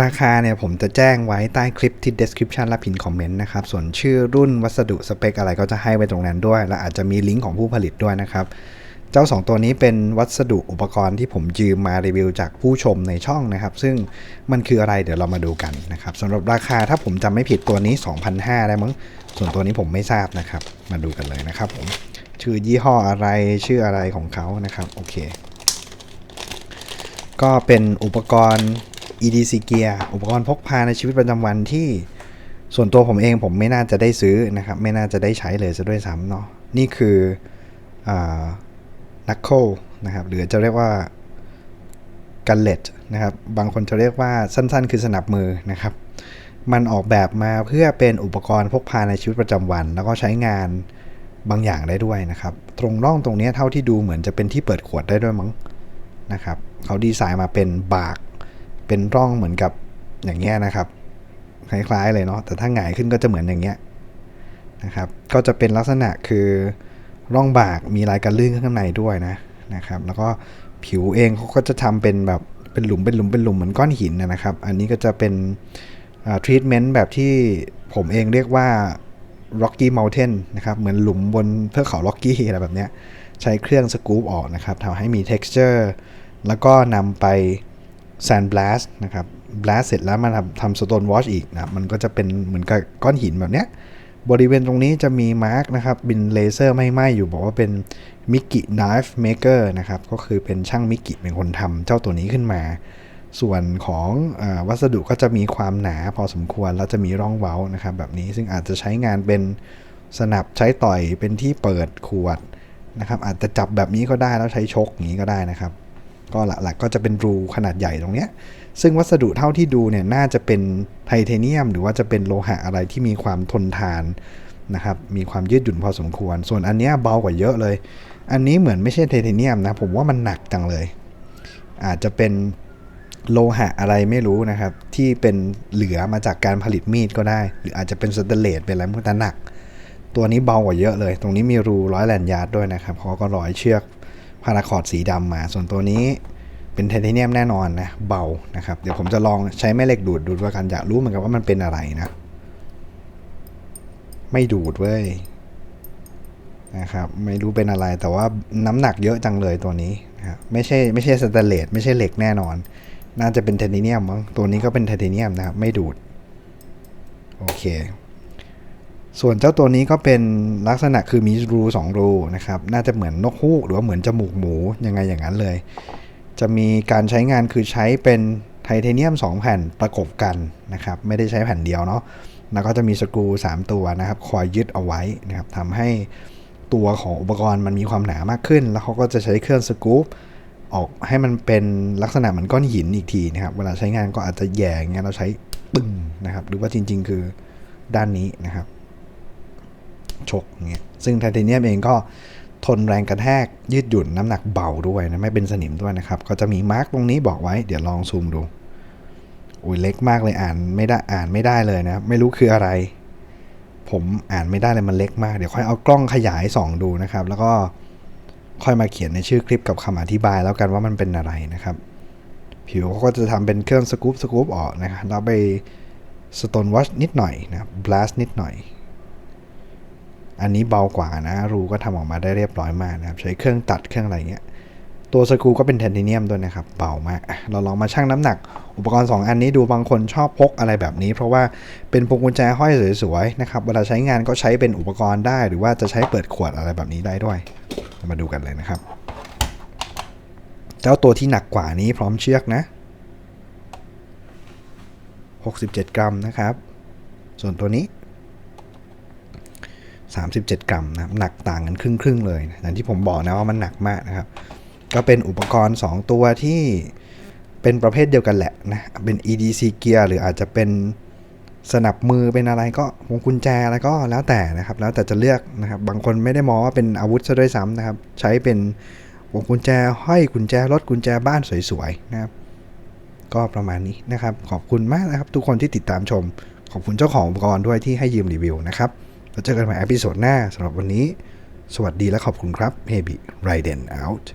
ราคาเนี่ยผมจะแจ้งไว้ใต้คลิปที่ description และพินคอมเมนต์นะครับ ส่วนชื่อรุ่นวัสดุสเปคอะไรก็จะให้ไว้ตรงนั้นด้วย และอาจจะมีลิงก์ของผู้ผลิตด้วยนะครับ เจ้า 2 ตัวนี้เป็นวัสดุอุปกรณ์ที่ผมยืมมารีวิวจากผู้ชมในช่องนะครับ ซึ่งมันคืออะไรเดี๋ยวเรามาดูกันนะครับสำหรับราคาถ้าผมจำไม่ผิดตัวนี้ 2,500ได้มั้ง ส่วนตัวนี้ผมไม่ทราบนะครับ มาดูกันเลยนะครับผม ชื่อยี่ห้ออะไรชื่ออะไรของเขานะครับ โอเค ก็เป็นอุปกรณ์ EDC Gear อุปกรณ์พกพาในชีวิตประจำวันที่ส่วนตัวผมเองผมไม่น่าจะได้ซื้อนะครับ ไม่น่าจะได้ใช้เลยซะด้วยซ้ำเนาะนี่คือนักโคนะครับหรือจะเรียกว่ากันเลตนะครับบางคนจะเรียกว่าสั้นๆ คือสนับมือนะครับ มันออกแบบมาเพื่อเป็นอุปกรณ์พกพาในชีวิตประจำวัน แล้วก็ใช้งานบางอย่างได้ด้วยนะครับ ตรงร่องตรงนี้เท่าที่ดูเหมือนจะเป็นที่เปิดขวดได้ด้วยมั้งนะครับเขาดีไซน์มาเป็นบาก เป็นร่องเหมือนกับอย่างเงี้ยนะครับ คล้ายๆเลยเนาะแต่ถ้าหงายขึ้นก็จะเหมือนอย่างเงี้ยนะครับ ก็จะเป็นลักษณะคือร่องบากมีลายกันลื่นข้างในด้วยนะนะครับ แล้วก็ผิวเองเขาก็จะทำเป็นแบบเป็นหลุมเป็นหลุมเป็นหลุมเหมือนก้อนหินนะครับ อันนี้ก็จะเป็นทรีทเมนต์แบบที่ผมเองเรียกว่า Rocky Mountain นะครับเหมือนหลุมบนเทือกเขา Rocky อะไรแบบเนี้ยใช้เครื่องสกู๊ปออกนะครับทำให้มี texture แล้วก็นำไป sand blast นะครับ blast เสร็จแล้วมาทำทำ stone wash อีกนะมันก็จะเป็นเหมือนกับก้อนหินแบบเนี้ยบริเวณตรงนี้จะมีมาร์กนะครับบินเลเซอร์ไม่ไหม้อยู่บอกว่าเป็นมิกิ knife maker นะครับก็คือเป็นช่างมิกิเป็นคนทำเจ้าตัวนี้ขึ้นมา ส่วนของอวัสดุก็จะมีความหนาพอสมควร แล้วจะมีร่องเว้านะครับแบบนี้ซึ่งอาจจะใช้งานเป็นสนับใช้ต่อยเป็นที่เปิดขวดนะครับอาจจะจับแบบนี้ก็ได้แล้วใช้ชกอย่างนี้ก็ได้นะครับ ก็หลักๆก็จะเป็นรูขนาดใหญ่ตรงเนี้ยซึ่งวัสดุเท่าที่ดูเนี่ยน่าจะเป็นไทเทเนียม หรือว่าจะเป็นโลหะอะไรที่มีความทนทานนะครับมีความยืดหยุ่นพอสมควร ส่วนอันเนี้ยเบากว่าเยอะเลย อันนี้เหมือนไม่ใช่ไทเทเนียมนะผมว่ามันหนักจังเลย อาจจะเป็นโลหะอะไรไม่รู้นะครับ ที่เป็นเหลือมาจากการผลิตมีดก็ได้ หรืออาจจะเป็นสเตเลสเป็นอะไรมันแต่หนัก ตัวนี้เบากว่าเยอะเลย ตรงนี้มีรูร้อยแลนยาร์ดด้วยนะครับเขาก็ร้อยเชือกพาราคอร์ดสีดำมา ส่วนตัวนี้ เป็นไทเทเนียมแน่นอนนะ เบานะครับ เดี๋ยวผมจะลองใช้แม่เหล็กดูดดูดว่ากันอยากรู้เหมือนกันว่ามันเป็นอะไรนะ ไม่ดูดเว้ยนะครับไม่รู้เป็นอะไรแต่ว่าน้ำหนักเยอะจังเลยตัวนี้นะครับไม่ใช่ไม่ใช่สแตนเลสไม่ใช่เหล็กแน่นอน น่าจะเป็นไทเทเนียมมั้งตัวนี้ก็เป็นไทเทเนียมนะครับไม่ดูดโอเค ส่วนเจ้าตัวนี้ก็เป็นลักษณะคือมีรูสองรูนะครับ น่าจะเหมือนนกฮูกหรือว่าเหมือนจมูกหมูยังไงอย่างนั้นเลย จะมีการใช้งานคือใช้เป็นไทเทเนียม 2 แผ่นประกบกันนะครับ ไม่ได้ใช้แผ่นเดียวเนาะแล้วก็จะมีสกรู 3 ตัวนะครับ คอยยึดเอาไว้นะครับทำให้ตัวของอุปกรณ์มันมีความหนามากขึ้น แล้วเขาก็จะใช้เครื่องสกูปออกให้มันเป็นลักษณะเหมือนก้อนหินอีกทีนะครับ เวลาใช้งานก็อาจจะแย่งเงี้ยเราใช้ปึ้งนะครับ หรือว่าจริง ๆ คือด้านนี้นะครับ ชกเงี้ยซึ่งไทเทเนียมเองก็ ทนแรงกระแทกยืดหยุ่นน้ำหนักเบาด้วยนะไม่เป็นสนิมด้วยนะครับ ก็จะมีมาร์กตรงนี้บอกไว้เดี๋ยวลองซูมดูอุ้ยเล็กมากเลยอ่านไม่ได้อ่านไม่ได้เลยนะไม่รู้คืออะไร ผมอ่านไม่ได้เลยมันเล็กมากเดี๋ยวค่อยเอากล้องขยายส่องดูนะครับ แล้วก็ค่อยมาเขียนในชื่อคลิปกับคำอธิบายแล้วกันว่ามันเป็นอะไรนะครับ ผิวเขาก็จะทำเป็นเครื่องสกู๊ปสกู๊ปออกนะครับแล้วไปสโตนวอชนิดหน่อยนะบลัสนิดหน่อย อันนี้เบากว่านะรูก็ทำออกมาได้เรียบร้อยมากนะครับ ใช้เครื่องตัดเครื่องอะไรเงี้ย ตัวสกรูก็เป็นไทเทเนียมด้วยนะครับ เบามาก เราลองมาชั่งน้ำหนัก อุปกรณ์ 2 อันนี้ดูบางคนชอบพกอะไรแบบนี้ เพราะว่าเป็นพวงกุญแจห้อยสวยๆนะครับ เวลาใช้งานก็ใช้เป็นอุปกรณ์ได้ หรือว่าจะใช้เปิดขวดอะไรแบบนี้ได้ด้วย มาดูกันเลยนะครับ เจ้าตัวที่หนักกว่านี้พร้อมเชือกนะ 67 กรัมนะครับ ส่วนตัวนี้ 37 กรัมนะครับหนักต่างกันครึ่งครึ่งเลยอย่างที่ผมบอกนะว่ามันหนักมากนะครับ ก็เป็นอุปกรณ์ 2 ตัวที่เป็นประเภทเดียวกันแหละนะเป็น EDC เกียร์หรืออาจจะเป็นสนับมือเป็นอะไรก็วงกุญแจอะไรก็แล้วแต่นะครับ แล้วแต่จะเลือกนะครับ บางคนไม่ได้มองว่าเป็นอาวุธซะด้วยซ้ำนะครับ ใช้เป็นวงกุญแจห้อยกุญแจรถกุญแจบ้านสวยๆนะครับ ก็ประมาณนี้นะครับ ขอบคุณมากนะครับ ทุกคนที่ติดตามชม ขอบคุณเจ้าของอุปกรณ์ด้วยที่ให้ยืมรีวิวนะครับ แล้วเจอกันใหม่อพิโซดหน้าสำหรับวันนี้ สวัสดีและขอบคุณครับ Hebi Raiden out